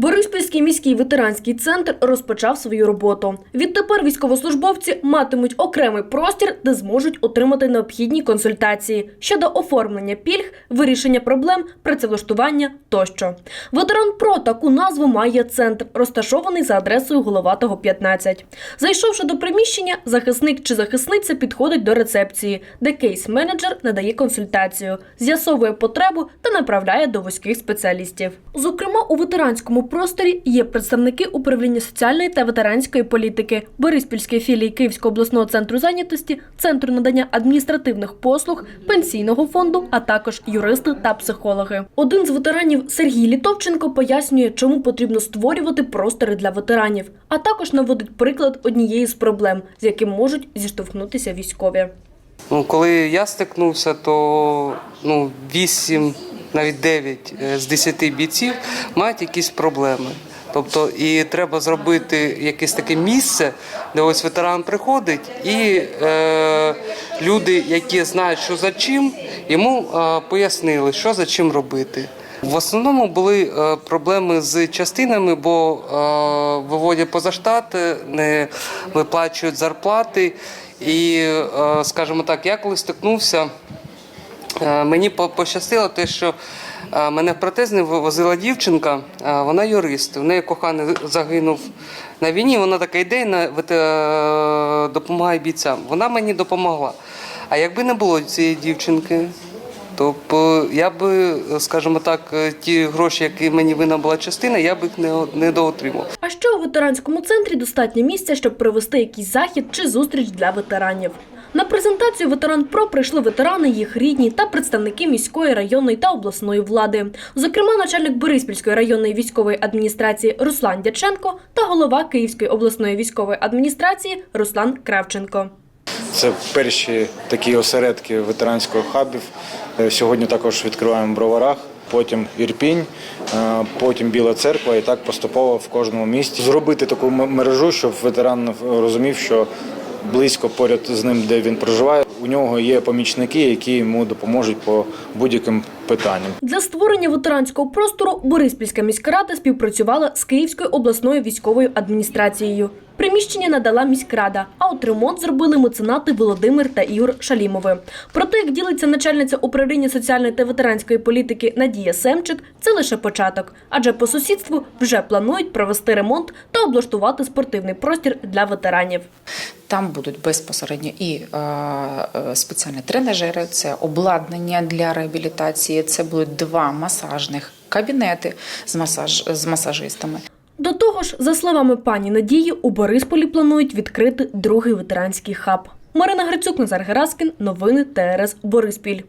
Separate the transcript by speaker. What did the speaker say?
Speaker 1: Бориспільський міський ветеранський центр розпочав свою роботу. Відтепер військовослужбовці матимуть окремий простір, де зможуть отримати необхідні консультації щодо оформлення пільг, вирішення проблем, працевлаштування тощо. Ветеран ПРО таку назву має центр, розташований за адресою Головатого 15. Зайшовши до приміщення, захисник чи захисниця підходить до рецепції, де кейс-менеджер надає консультацію, з'ясовує потребу та направляє до вузьких спеціалістів. Зокрема, у ветеранському просторі є представники управління соціальної та ветеранської політики, Бориспільської філії Київського обласного центру зайнятості, центру надання адміністративних послуг, пенсійного фонду, а також юристи та психологи. Один з ветеранів Сергій Літовченко пояснює, чому потрібно створювати простори для ветеранів, а також наводить приклад однієї з проблем, з яким можуть зіштовхнутися військові.
Speaker 2: Ну, коли я стикнувся, то ну, 8, навіть 9 е, з 10 бійців мають якісь проблеми. Тобто, і треба зробити якесь таке місце, де ось ветеран приходить, і е, люди, які знають, що за чим, йому е, пояснили, що за чим робити. В основному були е, проблеми з частинами, бо е, виводять поза штат, е, не виплачують зарплати. І, е, скажімо так, я коли стикнувся, мені по- пощастило те, що е, мене в протезний возила дівчинка, е, вона юрист. В неї коханий загинув на війні. Вона така ідейна, е, допомагає бійцям. Вона мені допомогла. А якби не було цієї дівчинки, то я би, скажімо так, е, ті гроші, які мені винна була частина, я б їх не, не доотримав.
Speaker 1: А ще у ветеранському центрі достатньо місця, щоб провести якийсь захід чи зустріч для ветеранів. На презентацію ветеран ПРО прийшли ветерани, їх рідні та представники міської, районної та обласної влади. Зокрема, начальник Бориспільської районної військової адміністрації Руслан Дяченко та голова Київської обласної військової адміністрації Руслан Кравченко.
Speaker 3: Це перші такі осередки ветеранських хабів. Е, Сьогодні також відкриваємо в Броварах, потім Ірпінь, е, потім Біла Церква і так поступово в кожному місті. Зробити таку мережу, щоб ветеран розумів, що близько поряд з ним, де він проживає, у нього є помічники, які йому допоможуть по будь-яким питанням.
Speaker 1: Для створення ветеранського простору Бориспільська міська рада співпрацювала з Київською обласною військовою адміністрацією. Приміщення надала міськрада, а от ремонт зробили меценати Володимир та Ігор Шалімови. Про те, як ділиться начальниця управління соціальної та ветеранської політики Надія Семчик, це лише початок, адже по сусідству вже планують провести ремонт та облаштувати спортивний простір для ветеранів.
Speaker 4: Там будуть безпосередньо і е, е, спеціальні тренажери, це обладнання для реабілітації, це будуть два масажних кабінети з, масаж, з масажистами.
Speaker 1: До того ж, за словами пані Надії, у Борисполі планують відкрити другий ветеранський хаб. Марина Грицюк, Назар Гераскін, новини ТРС Бориспіль.